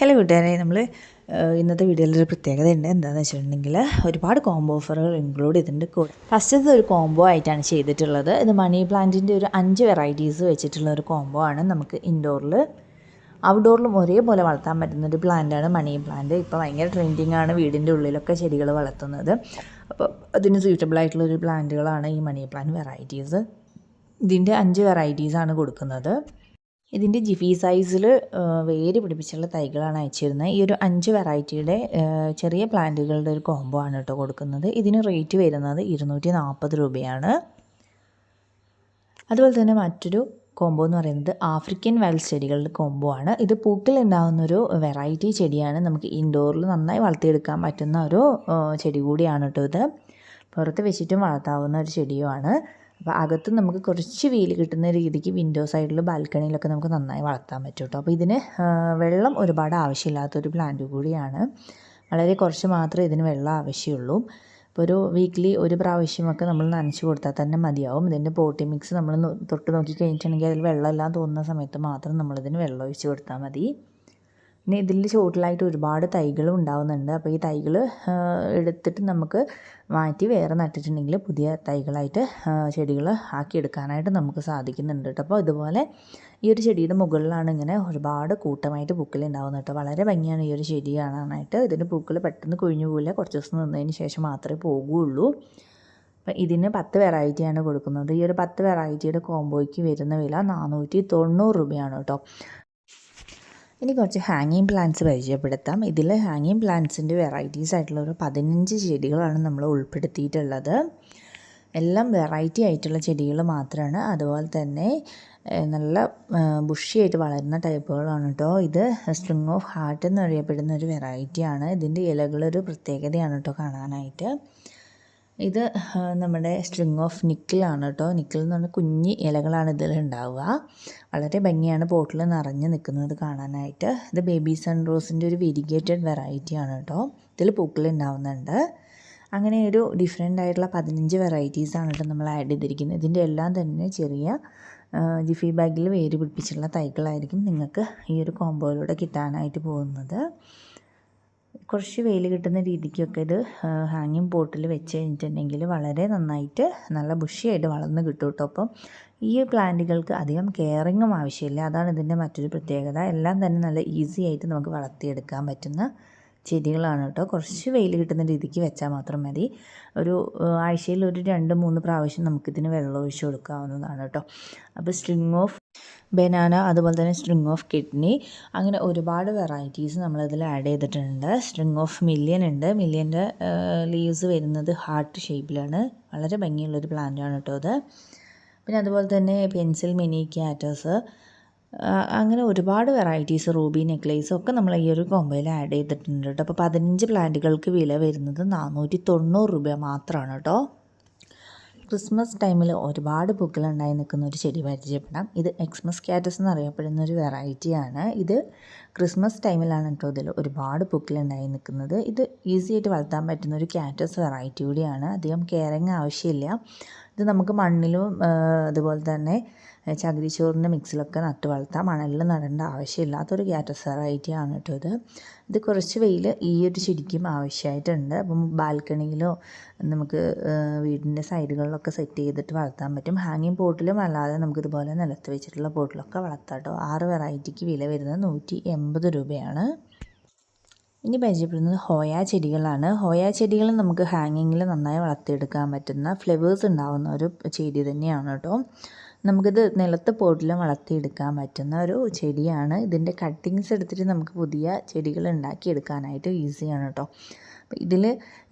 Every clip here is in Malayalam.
ഹലോ കൂട്ടുകാരെ നമ്മൾ ഇന്നത്തെ വീഡിയോയിൽ ഒരു പ്രത്യേകത ഉണ്ട്. എന്താണെന്ന് വെച്ചിട്ടുണ്ടെങ്കിൽ ഒരുപാട് കോംബോ ഓഫറുകൾ ഇൻക്ലൂഡ് ചെയ്തിട്ടുണ്ട് കൂടെ ഫസ്റ്റ് ഒരു കോംബോ ആയിട്ടാണ് ചെയ്തിട്ടുള്ളത്. ഇത് മണി പ്ലാന്റിന്റെ ഒരു അഞ്ച് വെറൈറ്റീസ് വെച്ചിട്ടുള്ള ഒരു കോംബോ ആണ് നമുക്ക് ഇൻഡോറിൽ ഔട്ട്ഡോറിലും ഒരേപോലെ വളർത്താൻ പറ്റുന്ന ഒരു പ്ലാന്റാണ് മണി പ്ലാന്റ് ഇപ്പോൾ ഭയങ്കര ട്രെൻഡിങ് ആണ് വീടിന്റെ ഉള്ളിലൊക്കെ ചെടികൾ വളർത്തുന്നത്. അപ്പോൾ അതിന് സ്യൂട്ടബിൾ ആയിട്ടുള്ള ഒരു പ്ലാന്റുകളാണ് ഈ മണി പ്ലാന്റ് വെറൈറ്റീസ് ഇതിന്റെ അഞ്ച് വെറൈറ്റീസാണ് കൊടുക്കുന്നത്. ഇതിന്റെ ജിഫി സൈസിൽ വേര് പിടിപ്പിച്ചുള്ള തൈകളാണ് അയച്ചിരുന്നത്. ഈ ഒരു അഞ്ച് വെറൈറ്റിയുടെ ചെറിയ പ്ലാന്റുകളുടെ ഒരു കോംബോ ആണ് കേട്ടോ കൊടുക്കുന്നത്. ഇതിന് റേറ്റ് വരുന്നത് ഇരുന്നൂറ്റി നാൽപ്പത് രൂപയാണ്. അതുപോലെ തന്നെ മറ്റൊരു കോംബോ എന്ന് പറയുന്നത് ആഫ്രിക്കൻ വൈൽഡ് ചെടികളുടെ കോംബോ ആണ്. ഇത് പൂക്കൾ ഉണ്ടാകുന്ന ഒരു വെറൈറ്റി ചെടിയാണ്. നമുക്ക് ഇൻഡോറിൽ നന്നായി വളർത്തിയെടുക്കാൻ പറ്റുന്ന ഒരു ചെടി കൂടിയാണ് കേട്ടോ ഇത്. പുറത്ത് വെച്ചിട്ടും വളർത്താവുന്ന ഒരു ചെടിയുമാണ്. അപ്പോൾ അകത്ത് നമുക്ക് കുറച്ച് വെയിൽ കിട്ടുന്ന രീതിക്ക് വിൻഡോ സൈഡിൽ ബാൽക്കണിയിലൊക്കെ നമുക്ക് നന്നായി വളർത്താൻ പറ്റും കേട്ടോ. അപ്പോൾ ഇതിന് വെള്ളം ഒരുപാട് ആവശ്യമില്ലാത്തൊരു പ്ലാന്റ് കൂടിയാണ്. വളരെ കുറച്ച് മാത്രമേ ഇതിന് വെള്ളം ആവശ്യമുള്ളൂ. ഇപ്പോൾ ഒരു വീക്ക്ലി ഒരു പ്രാവശ്യമൊക്കെ നമ്മൾ നനച്ച് കൊടുത്താൽ തന്നെ മതിയാവും. ഇതിന്റെ പോട്ടി മിക്സ് നമ്മൾ തൊട്ട് നോക്കി കഴിഞ്ഞിട്ടുണ്ടെങ്കിൽ അതിൽ വെള്ളമില്ലാന്ന് തോന്നുന്ന സമയത്ത് മാത്രം നമ്മളിതിന് വെള്ളം ഒഴിച്ച് കൊടുത്താൽ മതി. പിന്നെ ഇതിൽ ചുവട്ടിലായിട്ട് ഒരുപാട് തൈകൾ ഉണ്ടാവുന്നുണ്ട്. അപ്പോൾ ഈ തൈകൾ എടുത്തിട്ട് നമുക്ക് മാറ്റി വേറെ നട്ടിട്ടുണ്ടെങ്കിൽ പുതിയ തൈകളായിട്ട് ചെടികൾ ആക്കിയെടുക്കാനായിട്ട് നമുക്ക് സാധിക്കുന്നുണ്ട് കേട്ടോ. അപ്പോൾ ഇതുപോലെ ഈ ഒരു ചെടിയുടെ മുകളിലാണ് ഇങ്ങനെ ഒരുപാട് കൂട്ടമായിട്ട് പൂക്കൾ ഉണ്ടാവുന്നത് കേട്ടോ. വളരെ ഭംഗിയാണ് ഈ ഒരു ചെടി കാണാനായിട്ട്. ഇതിന്റെ പൂക്കൾ പെട്ടെന്ന് കൊഴിഞ്ഞു പോകില്ല കുറച്ച് ദിവസം നിന്നതിന് ശേഷം മാത്രമേ പോകുകയുള്ളൂ അപ്പം ഇതിന് പത്ത് വെറൈറ്റിയാണ് കൊടുക്കുന്നത്. ഈ ഒരു പത്ത് വെറൈറ്റിയുടെ കോംബോയ്ക്ക് വരുന്ന വില നാനൂറ്റി തൊണ്ണൂറ് രൂപയാണ് കേട്ടോ. ഇനി കുറച്ച് ഹാങ്ങിങ് പ്ലാന്റ്സ് പരിചയപ്പെടുത്താം. ഇതിൽ ഹാങ്ങിങ് പ്ലാന്റ്സിന്റെ വെറൈറ്റീസ് ആയിട്ടുള്ള ഒരു പതിനഞ്ച് ചെടികളാണ് നമ്മൾ ഉൾപ്പെടുത്തിയിട്ടുള്ളത്. എല്ലാം വെറൈറ്റി ആയിട്ടുള്ള ചെടികൾ മാത്രമാണ് അതുപോലെ തന്നെ നല്ല ബുഷിയായിട്ട് വളരുന്ന ടൈപ്പുകളാണ് കേട്ടോ ഇത് സ്ട്രിങ് ഓഫ് ഹാർട്ട് എന്നറിയപ്പെടുന്ന ഒരു വെറൈറ്റിയാണ് ഇതിന്റെ ഇലകളൊരു പ്രത്യേകതയാണ് കേട്ടോ കാണാനായിട്ട്. ഇത് നമ്മുടെ സ്ട്രിങ് ഓഫ് നിക്കിലാണ് കേട്ടോ നിക്കിൽ എന്ന് പറഞ്ഞാൽ കുഞ്ഞ് ഇലകളാണ് ഇതിൽ ഉണ്ടാവുക വളരെ ഭംഗിയാണ് ബോട്ടിൽ നിറഞ്ഞ് നിൽക്കുന്നത് കാണാനായിട്ട്. ഇത് ബേബി സൺ റോസിന്റെ ഒരു വെരിഗേറ്റഡ് വെറൈറ്റി ആണ് കേട്ടോ ഇതിൽ പൂക്കൾ ഉണ്ടാവുന്നുണ്ട് അങ്ങനെ ഒരു ഡിഫറെന്റ് ആയിട്ടുള്ള പതിനഞ്ച് വെറൈറ്റീസാണ് കേട്ടോ നമ്മൾ ആഡ് ചെയ്തിരിക്കുന്നത്. ഇതിന്റെ എല്ലാം തന്നെ ചെറിയ ജിഫി ബാഗിൽ വേര് പിടിപ്പിച്ചിട്ടുള്ള തൈകളായിരിക്കും നിങ്ങൾക്ക് ഈ ഒരു കോമ്പോയിലൂടെ കിട്ടാനായിട്ട് പോകുന്നത്. കുറച്ച് വെയിൽ കിട്ടുന്ന രീതിക്കൊക്കെ ഇത് ഹാങ്ങിങ് പോട്ടിൽ വെച്ച് കഴിഞ്ഞിട്ടുണ്ടെങ്കിൽ വളരെ നന്നായിട്ട് നല്ല ബുഷിയായിട്ട് വളർന്ന് കിട്ടും കേട്ടോ. അപ്പം ഈ പ്ലാന്റുകൾക്ക് അധികം കെയറിങ്ങും ആവശ്യമില്ല. അതാണ് ഇതിന്റെ മറ്റൊരു പ്രത്യേകത. എല്ലാം തന്നെ നല്ല ഈസി ആയിട്ട് നമുക്ക് വളർത്തിയെടുക്കാൻ പറ്റുന്ന ചെടികളാണ് കേട്ടോ. കുറച്ച് വെയിൽ കിട്ടുന്ന രീതിക്ക് വെച്ചാൽ മാത്രം മതി. ഒരു ആഴ്ചയിൽ ഒരു രണ്ട് മൂന്ന് പ്രാവശ്യം നമുക്കിതിന് വെള്ളം ഒഴിച്ചു കൊടുക്കാവുന്നതാണ് കേട്ടോ. അപ്പോൾ സ്ട്രിങ് ഓഫ് ബനാന അതുപോലെ തന്നെ സ്ട്രിങ് ഓഫ് കിഡ്നി അങ്ങനെ ഒരുപാട് വെറൈറ്റീസ് നമ്മളിതിൽ ആഡ് ചെയ്തിട്ടുണ്ട്. സ്ട്രിങ് ഓഫ് മില്യൻ ഉണ്ട്. മില്യന്റെ ലീവ്സ് വരുന്നത് ഹാർട്ട് ഷേപ്പിലാണ്. വളരെ ഭംഗിയുള്ളൊരു പ്ലാന്റാണ് കേട്ടോ അത്. പിന്നെ അതുപോലെ തന്നെ പെൻസിൽ മിനി ക്യാറ്റസ് അങ്ങനെ ഒരുപാട് വെറൈറ്റീസ് റൂബി നെക്ലേസും ഒക്കെ നമ്മൾ ഈ ഒരു കോമ്പോയിൽ ആഡ് ചെയ്തിട്ടുണ്ട് കേട്ടോ. അപ്പോൾ പതിനഞ്ച് പ്ലാന്റുകൾക്ക് വില വരുന്നത് നാനൂറ്റി തൊണ്ണൂറ് രൂപ മാത്രമാണ് കേട്ടോ. ക്രിസ്മസ് ടൈമിൽ ഒരുപാട് പൂക്കൾ ഉണ്ടായി നിൽക്കുന്ന ഒരു ചെടി പരിചയപ്പെടാം. ഇത് എക്സ്മസ് കാറ്റസ് എന്ന് അറിയപ്പെടുന്ന ഒരു വെറൈറ്റിയാണ് ഇത് ക്രിസ്മസ് ടൈമിലാണ് കേട്ടോ ഇതിൽ ഒരുപാട് പൂക്കൾ ഉണ്ടായി നിൽക്കുന്നത്. ഇത് ഈസി ആയിട്ട് വളർത്താൻ പറ്റുന്ന ഒരു കാറ്റസ് വെറൈറ്റി കൂടിയാണ്. അധികം കെയറിങ് ആവശ്യമില്ല. ഇത് നമുക്ക് മണ്ണിലും അതുപോലെ തന്നെ ചകിരിച്ചോറിന്റെ മിക്സിലൊക്കെ നട്ട് വളർത്താം. മണലിൽ നടേണ്ട ആവശ്യമില്ലാത്തൊരു ക്യാറ്റസ് വെറൈറ്റി ആണ് കേട്ടോ ഇത്. ഇത് കുറച്ച് വെയിൽ ഈ ഒരു ചെടിക്കും ആവശ്യമായിട്ടുണ്ട്. അപ്പം ബാൽക്കണിയിലോ നമുക്ക് വീടിന്റെ സൈഡുകളിലൊക്കെ സെറ്റ് ചെയ്തിട്ട് വളർത്താൻ പറ്റും. ഹാങ്ങിങ് പോട്ടിലും അല്ലാതെ നമുക്കിതുപോലെ നിലത്ത് വെച്ചിട്ടുള്ള പോട്ടിലൊക്കെ വളർത്താം കേട്ടോ. ആറ് വെറൈറ്റിക്ക് വില വരുന്നത് നൂറ്റി എൺപത് രൂപയാണ്. ഇനി പരിചയപ്പെടുന്നത് ഹോയ ചെടികളാണ്. ഹോയ ചെടികൾ നമുക്ക് ഹാങ്ങിങ്ങിൽ നന്നായി വളർത്തിയെടുക്കാൻ പറ്റുന്ന ഫ്ലവേഴ്സ് ഉണ്ടാവുന്ന ഒരു ചെടി തന്നെയാണ് കേട്ടോ. നമുക്കിത് നിലത്ത് പോട്ടിലും വളർത്തിയെടുക്കാൻ പറ്റുന്ന ഒരു ചെടിയാണ്. ഇതിന്റെ കട്ടിങ്സ് എടുത്തിട്ട് നമുക്ക് പുതിയ ചെടികൾ ഉണ്ടാക്കിയെടുക്കാനായിട്ട് ഈസിയാണ് കേട്ടോ. ഇതിൽ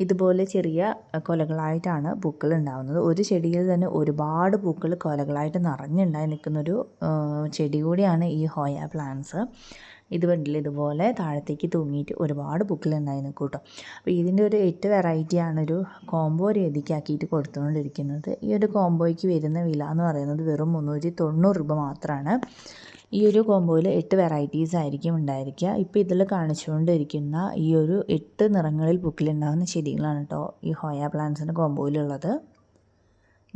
ഇതുപോലെ ചെറിയ കൊലകളായിട്ടാണ് പൂക്കൾ ഉണ്ടാകുന്നത് ഒരു ചെടിയിൽ തന്നെ ഒരുപാട് പൂക്കൾ കൊലകളായിട്ട് നിറഞ്ഞുണ്ടായി നിൽക്കുന്നൊരു ചെടി കൂടിയാണ് ഈ ഹോയ പ്ലാന്റ്സ്. ഇത് കണ്ടില്ല? ഇതുപോലെ താഴത്തേക്ക് തൂങ്ങിയിട്ട് ഒരുപാട് നിൽക്കും കേട്ടോ. അപ്പോൾ ഇതിന്റെ ഒരു എട്ട് വെറൈറ്റിയാണ് ഒരു കോംബോ രീതിക്കാക്കിയിട്ട് കൊടുത്തുകൊണ്ടിരിക്കുന്നത്. ഈ ഒരു കോംബോയ്ക്ക് വരുന്ന വില എന്ന് പറയുന്നത് വെറും മുന്നൂറ്റി തൊണ്ണൂറ് രൂപ മാത്രമാണ്. ഈ ഒരു കോംബോയിൽ എട്ട് വെറൈറ്റീസ് ആയിരിക്കും ഉണ്ടായിരിക്കുക. ഇപ്പോൾ ഇതിൽ കാണിച്ചുകൊണ്ടിരിക്കുന്ന ഈ ഒരു എട്ട് നിറങ്ങളിൽ ബുക്കിലുണ്ടാകുന്ന ചെടികളാണ് കേട്ടോ ഈ ഹോയ പ്ലാന്റ്സിന്റെ കോംബോയിലുള്ളത്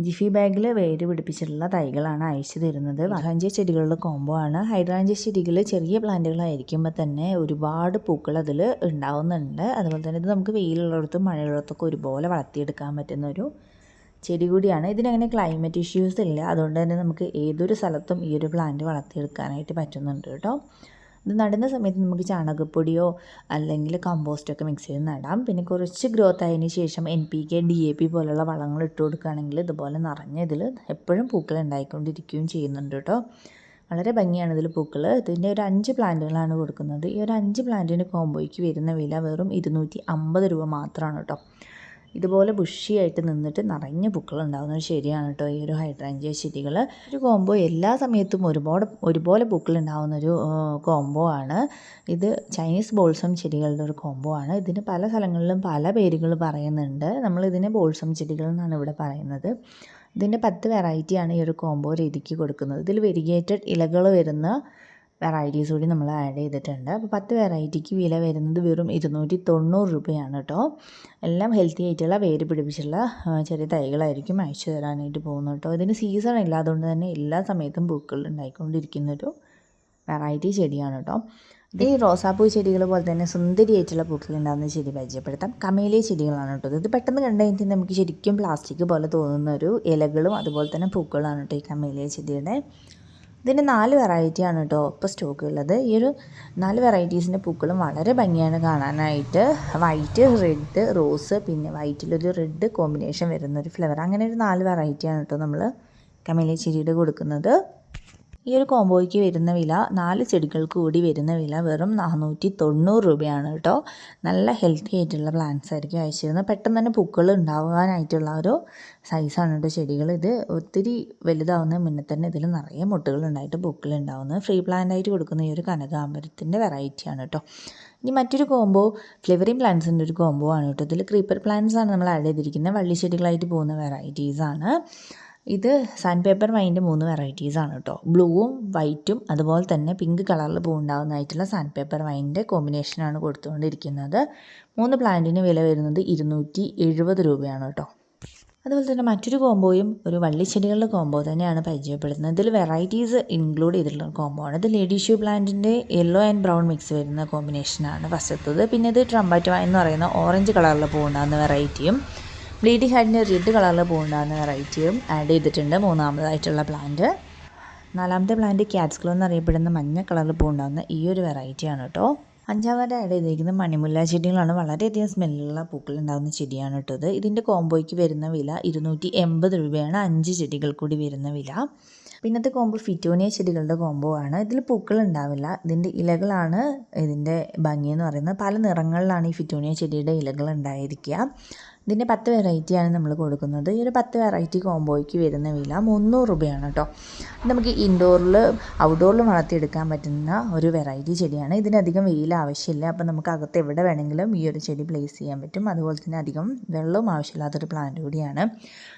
ജിഫി ബാഗിൽ വേര് പിടിപ്പിച്ചിട്ടുള്ള തൈകളാണ് അയച്ചു തരുന്നത്. ഹൈഡ്രാഞ്ചിയ ചെടികളുടെ കോംബോ ആണ്. ഹൈഡ്രാഞ്ചിയ ചെടികൾ ചെറിയ പ്ലാന്റുകളായിരിക്കുമ്പോൾ തന്നെ ഒരുപാട് പൂക്കൾ അതിൽ ഉണ്ടാവുന്നുണ്ട്. അതുപോലെ തന്നെ ഇത് നമുക്ക് വെയിലുള്ളിടത്തും മഴയുള്ളിടത്തൊക്കെ ഒരുപോലെ വളർത്തിയെടുക്കാൻ പറ്റുന്ന ഒരു ചെടി കൂടിയാണ്. ഇതിനങ്ങനെ ക്ലൈമറ്റ് ഇഷ്യൂസ് ഇല്ല. അതുകൊണ്ട് തന്നെ നമുക്ക് ഏതൊരു സ്ഥലത്തും ഈ ഒരു പ്ലാന്റ് വളർത്തിയെടുക്കാനായിട്ട് പറ്റുന്നുണ്ട് കേട്ടോ. ഇത് നടുന്ന സമയത്ത് നമുക്ക് ചാണകപ്പൊടിയോ അല്ലെങ്കിൽ കമ്പോസ്റ്റൊക്കെ മിക്സ് ചെയ്ത് നടാം. പിന്നെ കുറച്ച് ഗ്രോത്ത് ആയതിനു ശേഷം N P K D A P പോലുള്ള വളങ്ങൾ ഇട്ട് കൊടുക്കുകയാണെങ്കിൽ ഇതുപോലെ നിറഞ്ഞ ഇതിൽ എപ്പോഴും പൂക്കൾ ഉണ്ടായിക്കൊണ്ടിരിക്കുകയും ചെയ്യുന്നുണ്ട് കേട്ടോ. വളരെ ഭംഗിയാണ് ഇതിൽ പൂക്കൾ ഇതിന്റെ ഒരു അഞ്ച് പ്ലാന്റുകളാണ് കൊടുക്കുന്നത്. ഈ ഒരു അഞ്ച് പ്ലാന്റിന് കോംബോയ്ക്ക് വരുന്ന വില വെറും ഇരുന്നൂറ്റി അമ്പത് രൂപ മാത്രമാണ് കേട്ടോ. ഇതുപോലെ ബുഷിയായിട്ട് നിന്നിട്ട് നിറഞ്ഞ പൂക്കൾ ഉണ്ടാകുന്നത് ശരിയാണ് കേട്ടോ. ഈ ഒരു ഹൈഡ്രാഞ്ചിയ ചെടികൾ ഒരു കോംബോ എല്ലാ സമയത്തും ഒരുപാട് ഒരുപോലെ പൂക്കൾ ഉണ്ടാകുന്ന ഒരു കോംബോ ആണ്. ഇത് ചൈനീസ് ബോൾസം ചെടികളുടെ ഒരു കോംബോ ആണ്. ഇതിന് പല സ്ഥലങ്ങളിലും പല പേരുകൾ പറയുന്നുണ്ട്. നമ്മൾ ഇതിനെ ബോൾസം ചെടികൾ എന്നാണ് ഇവിടെ പറയുന്നത്. ഇതിന്റെ പത്ത് വെറൈറ്റിയാണ് ഈ ഒരു കോംബോ രീതിക്ക് കൊടുക്കുന്നത്. ഇതിൽ വെരിഗേറ്റഡ് ഇലകൾ വരുന്ന വെറൈറ്റീസ് കൂടി നമ്മൾ ആഡ് ചെയ്തിട്ടുണ്ട്. അപ്പോൾ പത്ത് വെറൈറ്റിക്ക് വില വരുന്നത് വെറും ഇരുന്നൂറ്റി തൊണ്ണൂറ് രൂപയാണ് കേട്ടോ. എല്ലാം ഹെൽത്തി ആയിട്ടുള്ള വേര് പിടിപ്പിച്ചുള്ള ചെറിയ തൈകളായിരിക്കും അയച്ചു തരാനായിട്ട് പോകുന്നത് കേട്ടോ. ഇതിന് സീസൺ ഇല്ലാതുകൊണ്ട് തന്നെ എല്ലാ സമയത്തും പൂക്കൾ ഉണ്ടായിക്കൊണ്ടിരിക്കുന്നൊരു വെറൈറ്റി ചെടിയാണ് കേട്ടോ. ഈ റോസാപ്പൂ ചെടികൾ പോലെ തന്നെ സുന്ദരിയായിട്ടുള്ള പൂക്കൾ ഉണ്ടാകുന്ന ചെടി പരിചയപ്പെടുത്താം. കമേലിയ ചെടികളാണ് കേട്ടോ ഇത്. പെട്ടെന്ന് കണ്ടു കഴിഞ്ഞാൽ നമുക്ക് ശരിക്കും പ്ലാസ്റ്റിക് പോലെ തോന്നുന്ന ഒരു ഇലകളും അതുപോലെ തന്നെ പൂക്കളാണ് കേട്ടോ ഈ കമേലിയ ചെടിയുടെ. ഇതിന് നാല് വെറൈറ്റിയാണ് കേട്ടോ ഇപ്പോൾ സ്റ്റോക്ക് ഉള്ളത് ഈ ഒരു നാല് വെറൈറ്റീസിന്റെ പൂക്കളും വളരെ ഭംഗിയാണ് കാണാനായിട്ട്. വൈറ്റ് റെഡ് റോസ് പിന്നെ വൈറ്റിലൊരു റെഡ് കോമ്പിനേഷൻ വരുന്ന ഒരു ഫ്ലവർ അങ്ങനെ ഒരു നാല് വെറൈറ്റിയാണ് കേട്ടോ നമ്മൾ കമലി ചെടിയുടെ കൊടുക്കുന്നത്. ഈ ഒരു കോംബോയ്ക്ക് വരുന്ന വില നാല് ചെടികൾക്ക് കൂടി വരുന്ന വില വെറും നാനൂറ്റി തൊണ്ണൂറ് രൂപയാണ് കേട്ടോ. നല്ല ഹെൽത്തി ആയിട്ടുള്ള പ്ലാന്റ്സ് ആയിരിക്കും അയച്ചിരുന്നത് പെട്ടെന്ന് തന്നെ പൂക്കൾ ഉണ്ടാകാനായിട്ടുള്ള ഒരു സൈസാണ് കേട്ടോ ചെടികൾ ഇത്. ഒത്തിരി വലുതാവുന്ന മുന്നേ തന്നെ ഇതിൽ നിറയെ മുട്ടുകൾ ഉണ്ടായിട്ട് പൂക്കൾ ഉണ്ടാവുന്നത്. ഫ്രീ പ്ലാന്റ് ആയിട്ട് കൊടുക്കുന്ന ഈ ഒരു കനകാമ്പരത്തിന്റെ വെറൈറ്റിയാണ് കേട്ടോ. ഇനി മറ്റൊരു കോംബോ ഫ്ലവറിങ് പ്ലാന്റ്സിന്റെ ഒരു കോംബോ ആണ് കേട്ടോ. ഇതിൽ ക്രീപ്പർ പ്ലാന്റ്സ് ആണ് നമ്മൾ ആഡ് ചെയ്തിരിക്കുന്നത്. വള്ളി ചെടികളായിട്ട് പോകുന്ന വെറൈറ്റീസാണ് ഇത് സാൻഡ് പേപ്പർ വൈന്റെ മൂന്ന് വെറൈറ്റീസാണ് കേട്ടോ ബ്ലൂവും വൈറ്റും അതുപോലെ തന്നെ പിങ്ക് കളറിൽ പൂവുണ്ടാകുന്നതായിട്ടുള്ള സാൻഡ് പേപ്പർ വൈന്റെ കോമ്പിനേഷനാണ് കൊടുത്തുകൊണ്ടിരിക്കുന്നത്. മൂന്ന് പ്ലാന്റിന് വില വരുന്നത് ഇരുന്നൂറ്റി എഴുപത് രൂപയാണ് കേട്ടോ അതുപോലെ തന്നെ മറ്റൊരു കോമ്പോയും ഒരു വള്ളിച്ചെടികളുടെ കോമ്പോ തന്നെയാണ് പരിചയപ്പെടുത്തുന്നത് ഇതിൽ വെറൈറ്റീസ് ഇൻക്ലൂഡ് ചെയ്തിട്ടുള്ള കോമ്പോ ആണ്. ഇത് ലേഡി ഷൂ പ്ലാന്റിന്റെ യെല്ലോ ആൻഡ് ബ്രൗൺ മിക്സ് വരുന്ന കോമ്പിനേഷനാണ് ഫസ്റ്റത്തത്. പിന്നെ ഇത് ട്രംബാറ്റോ എന്ന് പറയുന്ന ഓറഞ്ച് കളറിൽ പൂണ്ടാകുന്ന വെറൈറ്റിയും ബ്ലീഡിംഗ് ഹാഡിന് റെഡ് കളറിൽ പൂവുണ്ടാകുന്ന വെറൈറ്റിയും ആഡ് ചെയ്തിട്ടുണ്ട്. മൂന്നാമതായിട്ടുള്ള പ്ലാന്റ് നാലാമത്തെ പ്ലാന്റ് ക്യാറ്റ്സ്ക്ലോ എന്നറിയപ്പെടുന്ന മഞ്ഞ കളറിൽ പൂവുണ്ടാകുന്ന ഈ ഒരു വെറൈറ്റിയാണ് കേട്ടോ അഞ്ചാമതായിട്ട് ആഡ് ചെയ്തിരിക്കുന്ന മണിമുല്ല ചെടികളാണ്. വളരെയധികം സ്മെല്ലുള്ള പൂക്കൾ ഉണ്ടാകുന്ന ചെടിയാണ് കേട്ടത് ഇത്. ഇതിന്റെ കോംബോയ്ക്ക് വരുന്ന വില ഇരുന്നൂറ്റി എൺപത് രൂപയാണ്. അഞ്ച് ചെടികൾ കൂടി വരുന്ന വില. പിന്നത്തെ കോംബോ ഫിറ്റോണിയ ചെടികളുടെ കോംബോ ആണ്. ഇതിൽ പൂക്കൾ ഉണ്ടാവില്ല. ഇതിന്റെ ഇലകളാണ് ഇതിന്റെ ഭംഗിയെന്ന് പറയുന്നത്. പല നിറങ്ങളിലാണ് ഈ ഫിറ്റോണിയ ചെടിയുടെ ഇലകൾ ഉണ്ടായിരിക്കുക. ഇതിന്റെ പത്ത് വെറൈറ്റിയാണ് നമ്മൾ കൊടുക്കുന്നത്. ഈ ഒരു പത്ത് വെറൈറ്റി കോംബോയ്ക്ക് വരുന്ന വില മുന്നൂറ് രൂപയാണ് കേട്ടോ. നമുക്ക് ഇൻഡോറിൽ ഔട്ട്ഡോറിൽ വളർത്തിയെടുക്കാൻ പറ്റുന്ന ഒരു വെറൈറ്റി ചെടിയാണ്. ഇതിനധികം വെയിൽ ആവശ്യമില്ല. അപ്പോൾ നമുക്ക് അകത്ത് എവിടെ വേണമെങ്കിലും ഈ ഒരു ചെടി പ്ലേസ് ചെയ്യാൻ പറ്റും. അതുപോലെ തന്നെ അധികം വെള്ളവും ആവശ്യമില്ലാത്തൊരു പ്ലാന്റ് കൂടിയാണ്.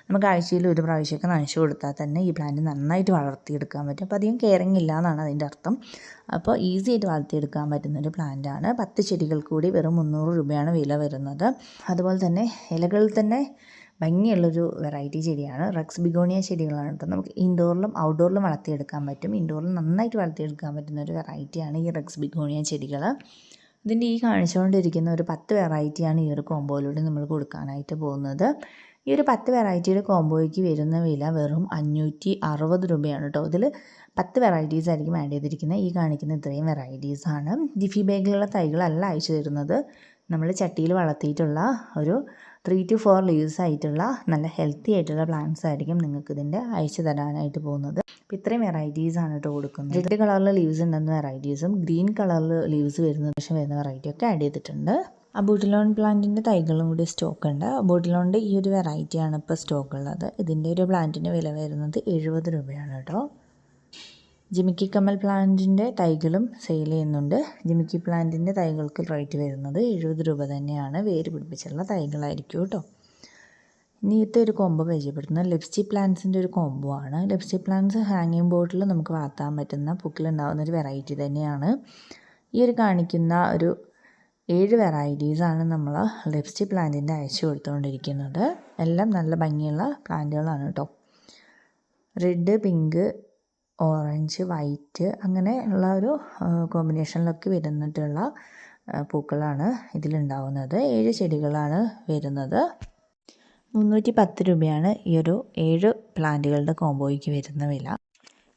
നമുക്ക് ആഴ്ചയിൽ ഒരു പ്രാവശ്യമൊക്കെ നനച്ചു കൊടുത്താൽ തന്നെ ഈ പ്ലാന്റ് നന്നായിട്ട് വളർത്തിയെടുക്കാൻ പറ്റും. അപ്പോൾ അധികം കെയറിങ് ഇല്ല എന്നാണ് അതിന്റെ അർത്ഥം. അപ്പോൾ ഈസി ആയിട്ട് വളർത്തിയെടുക്കാൻ പറ്റുന്നൊരു പ്ലാന്റാണ് പത്ത് ചെടികൾ കൂടി വെറും മുന്നൂറ് രൂപയാണ് വില വരുന്നത്. അതുപോലെ തന്നെ ഇലകളിൽ തന്നെ ഭംഗിയുള്ളൊരു വെറൈറ്റി ചെടിയാണ്. റക്സ് ബിഗോണിയ ചെടികളാണ് കേട്ടോ. നമുക്ക് ഇൻഡോറിലും ഔട്ട്ഡോറിലും വളർത്തിയെടുക്കാൻ പറ്റും. ഇൻഡോറിൽ നന്നായിട്ട് വളർത്തിയെടുക്കാൻ പറ്റുന്ന ഒരു വെറൈറ്റിയാണ് ഈ റക്സ് ബിഗോണിയ ചെടികൾ ഇതിന്റെ ഈ കാണിച്ചുകൊണ്ടിരിക്കുന്ന ഒരു പത്ത് വെറൈറ്റിയാണ് ഈ ഒരു കോമ്പോയിലൂടെ നമ്മൾ കൊടുക്കാനായിട്ട് പോകുന്നത്. ഈ ഒരു പത്ത് വെറൈറ്റിയുടെ കോമ്പോയ്ക്ക് വരുന്ന വില വെറും അഞ്ഞൂറ്റി അറുപത് രൂപയാണ് കേട്ടോ. ഇതിൽ പത്ത് വെറൈറ്റീസ് ആയിരിക്കും ആഡ് ചെയ്തിരിക്കുന്നത്. ഈ കാണിക്കുന്ന ഇത്രയും വെറൈറ്റീസാണ് ജിഫി ബാഗിലുള്ള തൈകളല്ല അയച്ചു തരുന്നത്. നമ്മൾ ചട്ടിയിൽ വളർത്തിയിട്ടുള്ള ഒരു ത്രീ ടു ഫോർ ലീവ്സ് ആയിട്ടുള്ള നല്ല ഹെൽത്തി ആയിട്ടുള്ള പ്ലാന്റ്സ് ആയിരിക്കും നിങ്ങൾക്ക് ഇതിന്റെ അയച്ചു തരാനായിട്ട് പോകുന്നത്. അപ്പോൾ ഇത്രയും വെറൈറ്റീസ് ആണ് കേട്ടോ കൊടുക്കുന്നത്. റെഡ് കളറിൽ ലീവ്സ് ഉണ്ടെന്ന വെറൈറ്റീസും ഗ്രീൻ കളറിൽ ലീവ്സ് വരുന്ന പക്ഷേ വരുന്ന വെറൈറ്റി ഒക്കെ ആഡ് ചെയ്തിട്ടുണ്ട്. അബൂട്ടിലോൺ പ്ലാന്റിന്റെ തൈകളും കൂടി സ്റ്റോക്ക് ഉണ്ട്. അബൂട്ടിലോണിന്റെ ഈ ഒരു വെറൈറ്റിയാണ് ഇപ്പോൾ സ്റ്റോക്ക് ഉള്ളത്. ഇതിന്റെ ഒരു പ്ലാന്റിന്റെ വില വരുന്നത് എഴുപത് രൂപയാണ് കേട്ടോ ജിമിക്കി കമൽ പ്ലാന്റിന്റെ തൈകളും സെയിൽ ചെയ്യുന്നുണ്ട്. ജിമിക്കി പ്ലാന്റിന്റെ തൈകൾക്ക് റേറ്റ് വരുന്നത് എഴുപത് രൂപ തന്നെയാണ്. വേര് പിടിപ്പിച്ചുള്ള തൈകളായിരിക്കും കേട്ടോ. ഇനിയത്തെ ഒരു കൊമ്പ് പരിചയപ്പെടുത്തുന്നത് ലിപ്സ്റ്റി പ്ലാന്റ്സിന്റെ ഒരു കോംബോ ആണ്. ലിപ്സ്റ്റി പ്ലാന്റ്സ് ഹാങ്ങിങ് ബോട്ടിൽ നമുക്ക് വളർത്താൻ പറ്റുന്ന പൂക്കിലുണ്ടാകുന്ന ഒരു വെറൈറ്റി തന്നെയാണ്. ഈ ഒരു കാണിക്കുന്ന ഒരു ഏഴ് വെറൈറ്റീസാണ് നമ്മൾ ലിപ്സ്റ്റി പ്ലാന്റിന്റെ അയച്ചു കൊടുത്തുകൊണ്ടിരിക്കുന്നത് എല്ലാം നല്ല ഭംഗിയുള്ള പ്ലാന്റുകളാണ് കേട്ടോ. റെഡ് പിങ്ക് ഓറഞ്ച് വൈറ്റ് അങ്ങനെ ഉള്ള ഒരു കോമ്പിനേഷനിലൊക്കെ വരുന്നിട്ടുള്ള പൂക്കളാണ് ഇതിലുണ്ടാവുന്നത്. ഏഴ് ചെടികളാണ് വരുന്നത്. മുന്നൂറ്റി പത്ത് രൂപയാണ് ഈ ഒരു ഏഴ് പ്ലാന്റുകളുടെ കോമ്പോയ്ക്ക് വരുന്ന വില.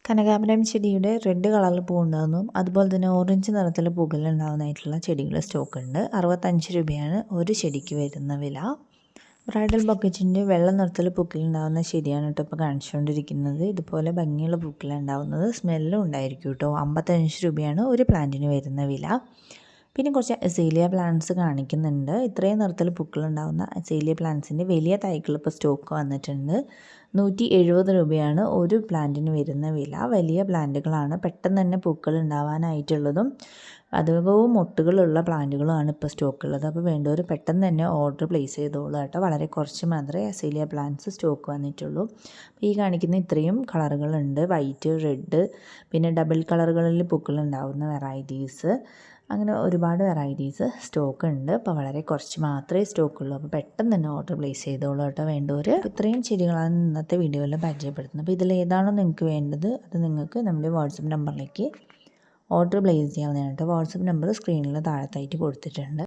കനകാമ്പരം ചെടിയുടെ റെഡ് കളറിൽ പൂണ്ടാവുന്നതും അതുപോലെ തന്നെ ഓറഞ്ച് നിറത്തിൽ പൂക്കളിൽ ഉണ്ടാകുന്നതായിട്ടുള്ള ചെടികൾ സ്റ്റോക്ക് ഉണ്ട്. അറുപത്തഞ്ച് രൂപയാണ് ഒരു ചെടിക്ക് വരുന്ന വില. ബ്രൈഡൽ ബക്കറ്റിന്റെ വെള്ള നിറത്തിൽ പൂക്കൾ ശരിയാണ് കേട്ടോ. ഇപ്പോൾ കാണിച്ചുകൊണ്ടിരിക്കുന്നത്. ഇതുപോലെ ഭംഗിയുള്ള പൂക്കൾ ഉണ്ടാവുന്നത് സ്മെല്ലും ഉണ്ടായിരിക്കും കേട്ടോ. അമ്പത്തഞ്ച് രൂപയാണ് ഒരു പ്ലാന്റിന് വരുന്ന വില. പിന്നെ കുറച്ച് അസീലിയ പ്ലാന്റ്സ് കാണിക്കുന്നുണ്ട്. ഇത്രയും നിറത്തിൽ പൂക്കളുണ്ടാകുന്ന അസീലിയ പ്ലാന്റ്സിന്റെ വലിയ തൈകൾ ഇപ്പോൾ സ്റ്റോക്ക് വന്നിട്ടുണ്ട്. നൂറ്റി എഴുപത് രൂപയാണ് ഒരു പ്ലാന്റിന് വരുന്ന വില. വലിയ പ്ലാന്റുകളാണ് പെട്ടെന്ന് തന്നെ പൂക്കൾ ഉണ്ടാവാനായിട്ടുള്ളതും അധികവും മുട്ടുകളുള്ള പ്ലാന്റുകളുമാണ് ഇപ്പോൾ സ്റ്റോക്ക് ഉള്ളത് അപ്പോൾ വേണ്ടവർ പെട്ടെന്ന് തന്നെ ഓർഡർ പ്ലേസ് ചെയ്തോളൂ കേട്ടോ. വളരെ കുറച്ച് മാത്രമേ അസീലിയ പ്ലാന്റ്സ് സ്റ്റോക്ക് വന്നിട്ടുള്ളൂ. ഈ കാണിക്കുന്ന ഇത്രയും കളറുകളുണ്ട്. വൈറ്റ് റെഡ് പിന്നെ ഡബിൾ കളറുകളിൽ പൂക്കളുണ്ടാവുന്ന വെറൈറ്റീസ്. അങ്ങനെ ഒരുപാട് വെറൈറ്റീസ് സ്റ്റോക്ക് ഉണ്ട് അപ്പോൾ വളരെ കുറച്ച് മാത്രമേ സ്റ്റോക്ക് ഉള്ളൂ അപ്പോൾ പെട്ടെന്ന് തന്നെ ഓർഡർ പ്ലേസ് ചെയ്തോളൂ കേട്ടോ വേണ്ടവർ. ഇത്രയും ചെടികളാണ് ഇന്നത്തെ വീഡിയോയിൽ പരിചയപ്പെടുത്തുന്നത്. അപ്പോൾ ഇതിലേതാണോ നിങ്ങൾക്ക് വേണ്ടത് അത് നിങ്ങൾക്ക് നമ്മുടെ വാട്സപ്പ് നമ്പറിലേക്ക് ഓർഡർ പ്ലേസ് ചെയ്യാവുന്നതാണ് കേട്ടോ. വാട്സപ്പ് നമ്പർ സ്ക്രീനിൽ താഴത്തായിട്ട് കൊടുത്തിട്ടുണ്ട്.